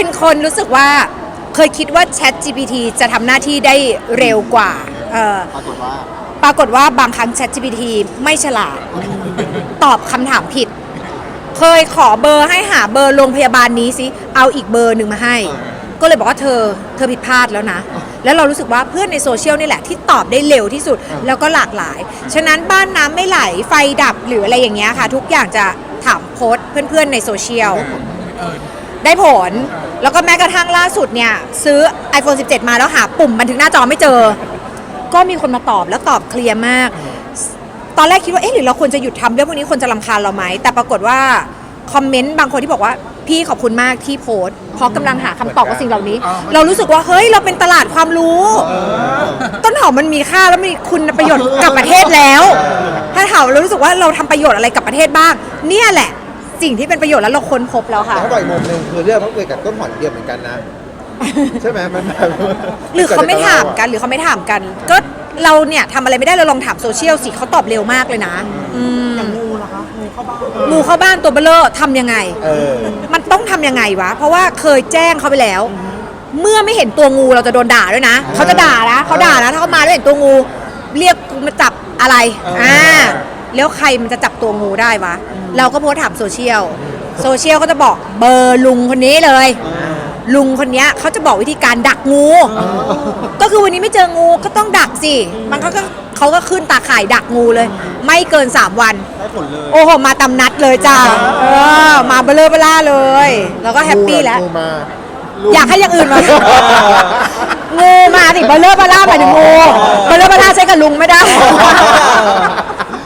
เป็นคนรู้สึกว่าเคยคิดว่า Chat GPT จะทำหน้าที่ได้เร็วกว่าเออปรากฏว่าปรากฏว่าบางครั้ง Chat GPT ไม่ฉลาด ตอบคำถามผิด เคยขอเบอร์ให้หาเบอร์โรงพยาบาลนี้สิ เอาอีกเบอร์หนึ่งมาให้ ก็เลยบอกว่าเธอ เธอผิดพลาดแล้วนะ แล้วเรารู้สึกว่าเพื่อนในโซเชียลนี่แหละที่ตอบได้เร็วที่สุดแล้วก็หลากหลาย ฉะนั้นบ้านน้ำไม่ไหลไฟดับหรืออะไรอย่างเงี้ยค่ะ ทุกอย่างจะถามโพสต์เพื่อนๆในโซเชียล ได้ผล แล้วก็แม้กระทั่งล่าสุดเนี่ย ซื้อ iPhone 17 มาแล้วหาปุ่มบันทึกหน้าจอไม่เจอ ก็มีคนมาตอบแล้วตอบเคลียร์มาก ตอนแรกคิดว่า เอ๊ะหรือเราควรจะหยุดทำเรื่องพวกนี้คนจะรำคาญเราไหม แต่ปรากฏว่า คอมเมนต์บางคนที่บอกว่า พี่ขอบคุณมากที่โพสต์เพราะกำลังหาคำตอบกับสิ่งเหล่านี้ เรารู้สึกว่าเฮ้ยเราเป็นตลาดความรู้ ต้นหอมมันมีค่าแล้วมีคุณประโยชน์กับประเทศแล้ว ถ้าถามเรารู้สึกว่าเราทำประโยชน์อะไรกับประเทศบ้าง เนี่ยแหละ สิ่งที่เป็นประโยชน์แล้วเราค้นพบแล้วค่ะ แต่ถ้าบอกอีกมุมหนึ่งคือเรื่องมันเกิดกับต้นหอมเดียวเหมือนกันนะ ใช่ไหมมันแบบหรือเขาไม่ถามกันหรือเขาไม่ถามกัน ก็เราเนี่ยทำอะไรไม่ได้เราลองถามโซเชียลสิเขาตอบเร็วมากเลยนะอืมอย่างงูล่ะคะงูเข้าบ้านงูเข้าบ้านตัวเบลเลอร์ทำยังไง เออมันต้องทำยังไงวะ เพราะว่าเคยแจ้งเขาไปแล้ว เมื่อไม่เห็นตัวงูเราจะโดนด่าด้วยนะ เขาจะด่านะเขาด่านะถ้าเขามาแล้วเห็นตัวงู เรียกกูมาจับอะไร อ่า แล้วใครมันจะจับตัวงูได้วะ เราก็โพสต์ถามโซเชียล โซเชียลก็จะบอกเบอร์ลุงคนนี้เลย ลุงคนเนี้ยเขาจะบอกวิธีการดักงู ก็คือวันนี้ไม่เจองูก็ต้องดักสิ มันเขาก็เขาก็ขึ้นตาข่ายดักงูเลย ไม่เกิน 3 วัน ได้ผลเลย โอ้โห มาตำนัดเลยจ้าเออมาเบลเลอร์เบล่าเลย แล้วก็แฮปปี้แล้ว งูมาอยากให้อย่างอื่นมา งูมาสิเบลเลอร์เบล่าหมายถึงงูเบลเลอร์เบล่าใช้กับลุงไม่ได้